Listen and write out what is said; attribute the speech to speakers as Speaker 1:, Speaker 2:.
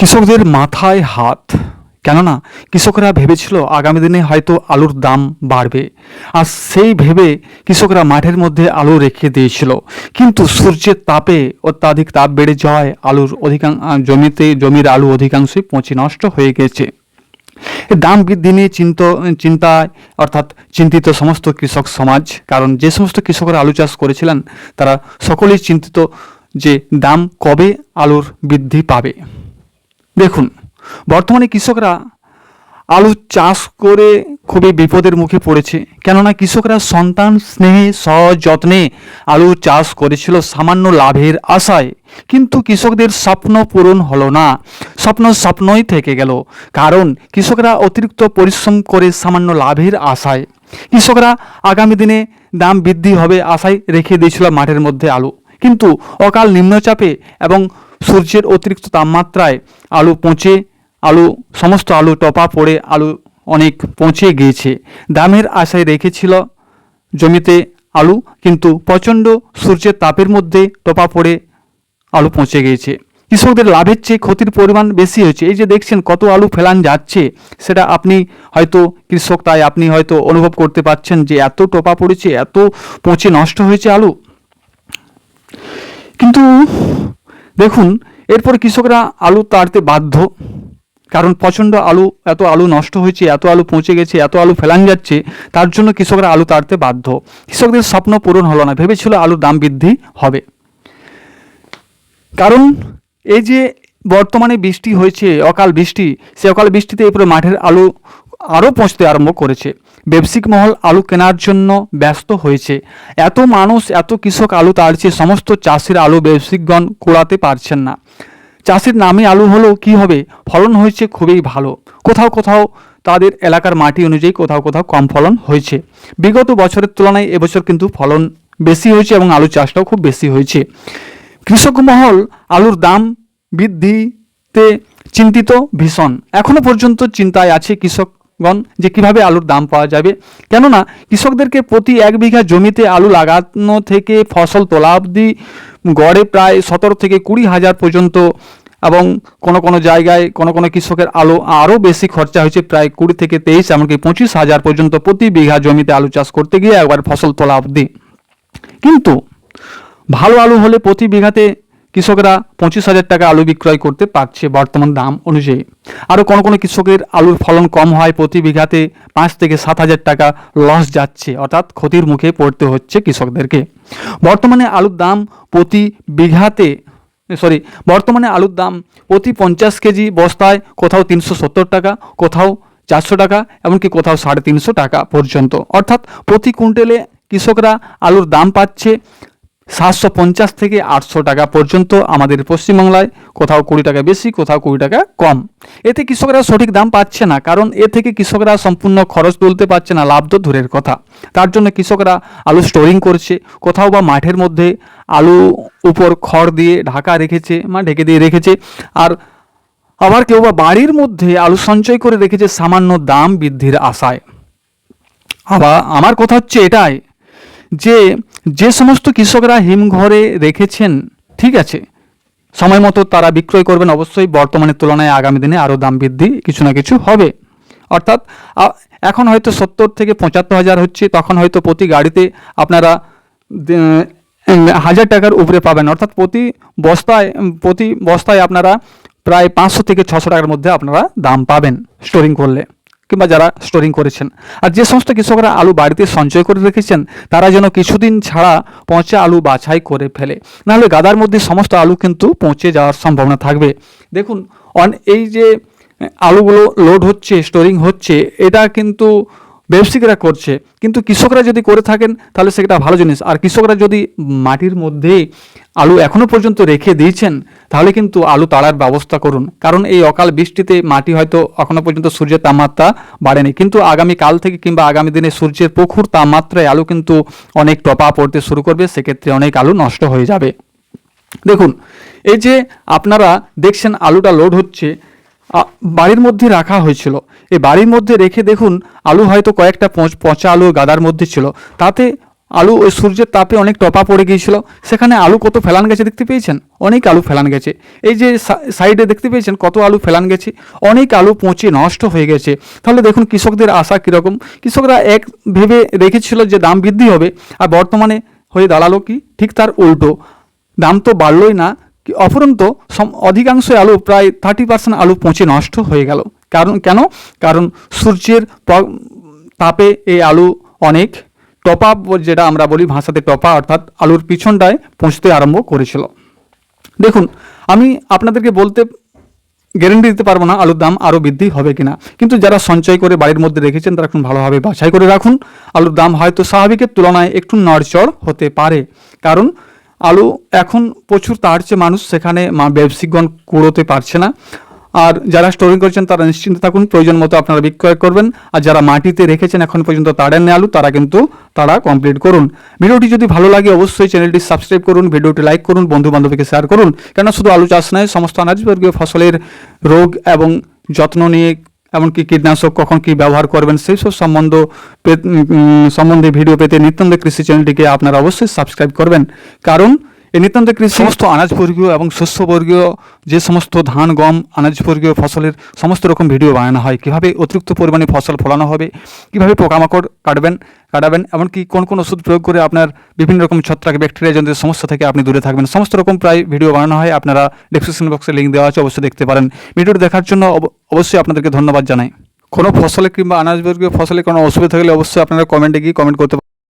Speaker 1: কৃষকদের মাথায় হাত। কেননা কৃষকরা ভেবেছিল আগামী দিনে হয়তো আলুর দাম বাড়বে। আর সেই ভেবে কৃষকরা মাঠের মধ্যে আলু রেখে দিয়েছিল। কিন্তু সূর্যের তাপে অত্যাধিক তাপ বেড়ে যাওয়ায় আলুর অধিকাংশ জমিতে, জমির আলু অধিকাংশই পচে নষ্ট হয়ে গেছে। দাম বৃদ্ধি নিয়ে চিন্ত, চিন্তায়, অর্থাৎ চিন্তিত সমস্ত কৃষক সমাজ, কারণ যে সমস্ত কৃষকরা আলু চাষ করেছিলেন, তারা সকলেই চিন্তিত যে দাম কবে আলুর বৃদ্ধি পাবে। দেখুন, বর্তমানে কৃষকরা আলু চাষ করে খুবই বিপদের মুখে পড়েছে। কেননা কৃষকরা সন্তান স্নেহে সযত্নে আলু চাষ করেছিল সামান্য লাভের আশায়। কিন্তু কৃষকদের স্বপ্ন পূরণ হলো না। স্বপ্ন স্বপ্নই থেকে গেল। কারণ কৃষকরা অতিরিক্ত পরিশ্রম করে সামান্য লাভের আশায়। কৃষকরা আগামী দিনে দাম বৃদ্ধি হবে আশায় রেখে দিয়েছিল মাঠের মধ্যে আলু। কিন্তু অকাল নিম্নচাপে এবং সূর্যের অতিরিক্ত তাপমাত্রায় আলু পচে আলু, সমস্ত আলু টপা পড়ে আলু অনেক পচে গিয়েছে। দামের আশায় রেখেছিল জমিতে আলু, কিন্তু প্রচণ্ড সূর্যের তাপের মধ্যে টপা পড়ে আলু পচে গিয়েছে। কৃষকদের লাভের চেয়ে ক্ষতির পরিমাণ বেশি হয়েছে। এই যে দেখছেন কত আলু ফেলান যাচ্ছে, সেটা আপনি হয়তো কৃষক, তাই আপনি হয়তো অনুভব করতে পারছেন যে এত টোপা পড়েছে, এত পচে নষ্ট হয়েছে আলু। কিন্তু দেখুন, এরপর কৃষকরা আলু তাড়তে বাধ্য। কারণ প্রচণ্ড আলু, এত আলু নষ্ট হয়েছে, এত আলু পৌঁছে গেছে, এত আলু ফেলান যাচ্ছে, তার জন্য কৃষকরা আলু তাড়তে বাধ্য। কৃষকদের স্বপ্ন পূরণ হলো না, ভেবেছিল আলুর দাম বৃদ্ধি হবে। কারণ এই যে বর্তমানে বৃষ্টি হয়েছে, অকাল বৃষ্টি, সে অকাল বৃষ্টিতে এরপরে মাঠের আলু আরও পৌঁছতে আরম্ভ করেছে। ব্যবসায়িক মহল আলু কেনার জন্য ব্যস্ত হয়েছে। এত মানুষ, এত কৃষক আলু তাড়ছে সমস্ত চাষির আলু ব্যবসায়িকগণ কুড়াতে পারছেন না। চাষির নামে আলু হলেও কি হবে? ফলন হয়েছে খুবই ভালো। কোথাও কোথাও তাদের এলাকার মাটি অনুযায়ী কোথাও কোথাও কম ফলন হয়েছে। বিগত বছরের তুলনায় এবছর কিন্তু ফলন বেশি হয়েছে এবং আলু চাষটাও খুব বেশি হয়েছে। কৃষক মহল আলুর দাম বৃদ্ধিতে চিন্তিত ভীষণ। এখনও পর্যন্ত চিন্তায় আছে কৃষকগণ যে কীভাবে আলুর দাম পাওয়া যাবে। কেননা কৃষকদেরকে প্রতি এক বিঘা জমিতে আলু লাগানো থেকে ফসল তোলা অবধি গড়ে প্রায় সতেরো থেকে কুড়ি হাজার পর্যন্ত এবং কোনো কোনো জায়গায় কোনো কোনো কৃষকের আলু আরও বেশি খরচা হয়েছে, প্রায় কুড়ি থেকে তেইশ এমনকি পঁচিশ হাজার পর্যন্ত প্রতি বিঘা জমিতে আলু চাষ করতে গিয়ে একবার ফসল তোলা অবধি। কিন্তু ভালো আলু হলে প্রতি বিঘাতে কৃষকরা পঁচিশ হাজার টাকা আলু বিক্রয় করতে পারছে বর্তমান দাম অনুযায়ী। আরও কোনো কোনো কৃষকের আলুর ফলন কম হয়, প্রতি বিঘাতে পাঁচ থেকে সাত হাজার টাকা লস যাচ্ছে, অর্থাৎ ক্ষতির মুখে পড়তে হচ্ছে কৃষকদেরকে। বর্তমানে আলুর দাম প্রতি বিঘাতে সরি বর্তমানে আলুর দাম প্রতি পঞ্চাশ কেজি বস্তায় কোথাও তিনশো সত্তর টাকা, কোথাও চারশো টাকা, এমনকি কোথাও সাড়ে তিনশো টাকা পর্যন্ত। অর্থাৎ প্রতি কুইন্টেলে কৃষকরা আলুর দাম পাচ্ছে সাতশো পঞ্চাশ থেকে আটশো টাকা পর্যন্ত আমাদের পশ্চিমবাংলায়। কোথাও কুড়ি টাকা বেশি, কোথাও কুড়ি টাকা কম। এতে কৃষকরা সঠিক দাম পাচ্ছে না, কারণ এ থেকে কৃষকরা সম্পূর্ণ খরচ তুলতে পারছে না, লাভ তো দূরের কথা। তার জন্য কৃষকরা আলু স্টোরিং করছে। কোথাও বা মাঠের মধ্যে আলু উপর খড় দিয়ে ঢাকা রেখেছে মা ঢেকে দিয়ে রেখেছে। আর আবার কেউ বা বাড়ির মধ্যে আলু সঞ্চয় করে রেখেছে, সামান্য দাম বৃদ্ধির আশায়। আবার আমার কথা হচ্ছে এটাই যে যে সমস্ত কৃষকরা হিমঘরে রেখেছেন, ঠিক আছে, সময় মতো তারা বিক্রয় করবেন, অবশ্যই বর্তমানের তুলনায় আগামী দিনে আরও দাম বৃদ্ধি কিছু না কিছু হবে। অর্থাৎ এখন হয়তো সত্তর থেকে পঁচাত্তর হাজার হচ্ছে, তখন হয়তো প্রতি গাড়িতে আপনারা হাজার টাকার উপরে পাবেন। অর্থাৎ প্রতি বস্তায় প্রতি বস্তায় আপনারা প্রায় পাঁচশো থেকে ছশো টাকার মধ্যে আপনারা দাম পাবেন স্টোরিং করলে। কিংবা যারা স্টোরিং করেছেন। আর যে সমস্ত কৃষকরা আলু বাড়িতে সঞ্চয় করে রেখেছেন, তারা যেন কিছুদিন ছাড়া পচা আলু বাছাই করে ফেলে। নাহলে গাদার মধ্যে সমস্ত আলু কিন্তু পচে যাওয়ার সম্ভাবনা থাকবে। দেখুন, অন এই যে, আলুগুলো লোড হচ্ছে স্টোরিং হচ্ছে, এটা কিন্তু ব্যবসায়িকরা করছে, কিন্তু কৃষকরা যদি করে থাকেন, তাহলে সেটা ভালো জিনিস। আর কৃষকরা যদি মাটির মধ্যে আলু এখনও পর্যন্ত রেখে দিয়েছেন, তাহলে কিন্তু আলু তাড়ার ব্যবস্থা করুন। কারণ এই অকাল বৃষ্টিতে মাটি হয়তো এখনও পর্যন্ত সূর্যের তাপমাত্রা বাড়েনি। কিন্তু আগামী কাল থেকে কিংবা আগামী দিনে সূর্যের প্রখর তাপমাত্রায় আলু কিন্তু অনেক টপা পড়তে শুরু করবে, সেক্ষেত্রে অনেক আলু নষ্ট হয়ে যাবে। দেখুন, এই যে আপনারা দেখছেন আলুটা লোড হচ্ছে বাড়ির মধ্যে রাখা হয়েছিল। এই বাড়ির মধ্যে রেখে দেখুন, আলু হয়তো কয়েকটা পচ- আলু গাদার মধ্যে ছিল। তাতে আলু ওই সূর্যের তাপে অনেক টপা পড়ে গিয়েছিল। সেখানে আলু কত ফেলান গেছে দেখতে পেয়েছেন? অনেক আলু ফেলান গেছে। এই যে সাইডে দেখতে পেয়েছেন কত আলু ফেলান গেছে? অনেক আলু পচে নষ্ট হয়ে গেছে। তাহলে দেখুন কৃষকদের আশা কীরকম? কৃষকরা এক ভেবে রেখেছিল যে দাম বৃদ্ধি হবে, আর বর্তমানে হয়ে দাঁড়াল কি? ঠিক তার উল্টো। দাম তো বাড়লোই না সম- অধিকাংশ আলু প্রায় থার্টি পার্সেন্ট আলু পচে নষ্ট হয়ে গেল। কারণ, কেন? কারণ সূর্যের তাপে এই আলু অনেক টপা ব- যেটা আমরা বলি ভাষাতে টপা, অর্থাৎ আলুর পিছনটায় পৌঁছতে আরম্ভ করেছিল। দেখুন, আমি আপনাদেরকে বলতে গ্যারেন্টি দিতে পারব না আলুর দাম আরও বৃদ্ধি হবে কিনা। কিন্তু যারা সঞ্চয় করে বাড়ির মধ্যে রেখেছেন, তারা এখন ভালোভাবে বাছাই করে রাখুন। আলুর দাম হয়তো স্বাভাবিকের তুলনায় একটু নড়চড় হতে পারে। কারণ আলু এখন প্রচুর তাড়ছে মানুষ সেখানে ব্যবসায়িকগণ কুড়োতে পারছে না। আর যারা স্টোরিং করছেন তারা নিশ্চিন্ত থাকুন, প্রয়োজন মতো আপনারা বিক্রয় করবেন। আর যারা মাটিতে রেখেছেন এখন পর্যন্ত তাড়েন আলু, তারা কিন্তু তারা কমপ্লিট করুন। ভিডিওটি যদি ভালো লাগে অবশ্যই চ্যানেলটি সাবস্ক্রাইব করুন, ভিডিওটি লাইক করুন বন্ধু বান্ধবীকে শেয়ার করুন। কেন শুধু আলু চাষ নয়, সমস্ত আনাজবর্গীয় ফসলের রোগ এবং যত্ন নিয়ে এমনকি কীটনাশক কখন কি ব্যবহার করবেন, সেই সব সম্বন্ধ সম্বন্ধে ভিডিও পেতে নিত্যন্দ কৃষি চ্যানেলটিকে আপনারা অবশ্যই সাবস্ক্রাইব করবেন। কারণ এই নিত্যান্ত কৃষি সমস্ত আনাজবর্গীয় এবং শস্যবর্গীয় যে সমস্ত ধান, গম, আনাজবর্গীয় ফসলের সমস্ত রকম ভিডিও বানানো হয়। কীভাবে অতিরিক্ত পরিমাণে ফসল ফলানো হবে? কীভাবে পোকামাকড় কাটবেন কাটাবেন? এমনকি কোন কোন ওষুধ প্রয়োগ করে আপনার বিভিন্ন রকম ছত্রাক, ব্যাকটেরিয়া জনিত সমস্যা থেকে আপনি দূরে থাকবেন। সমস্ত রকম প্রায় ভিডিও বানানো হয়। আপনারা ডিসক্রিপশন বক্সে লিঙ্ক দেওয়া আছে, অবশ্যই দেখতে পারেন। ভিডিওটি দেখার জন্য অব- অবশ্যই আপনাদেরকে ধন্যবাদ জানাই। কোনো ফসলে কিংবা আনাজবর্গীয় ফসলে কোনো অসুবিধা থাকলে অবশ্যই আপনারা কমেন্টে গিয়ে কমেন্ট করতে।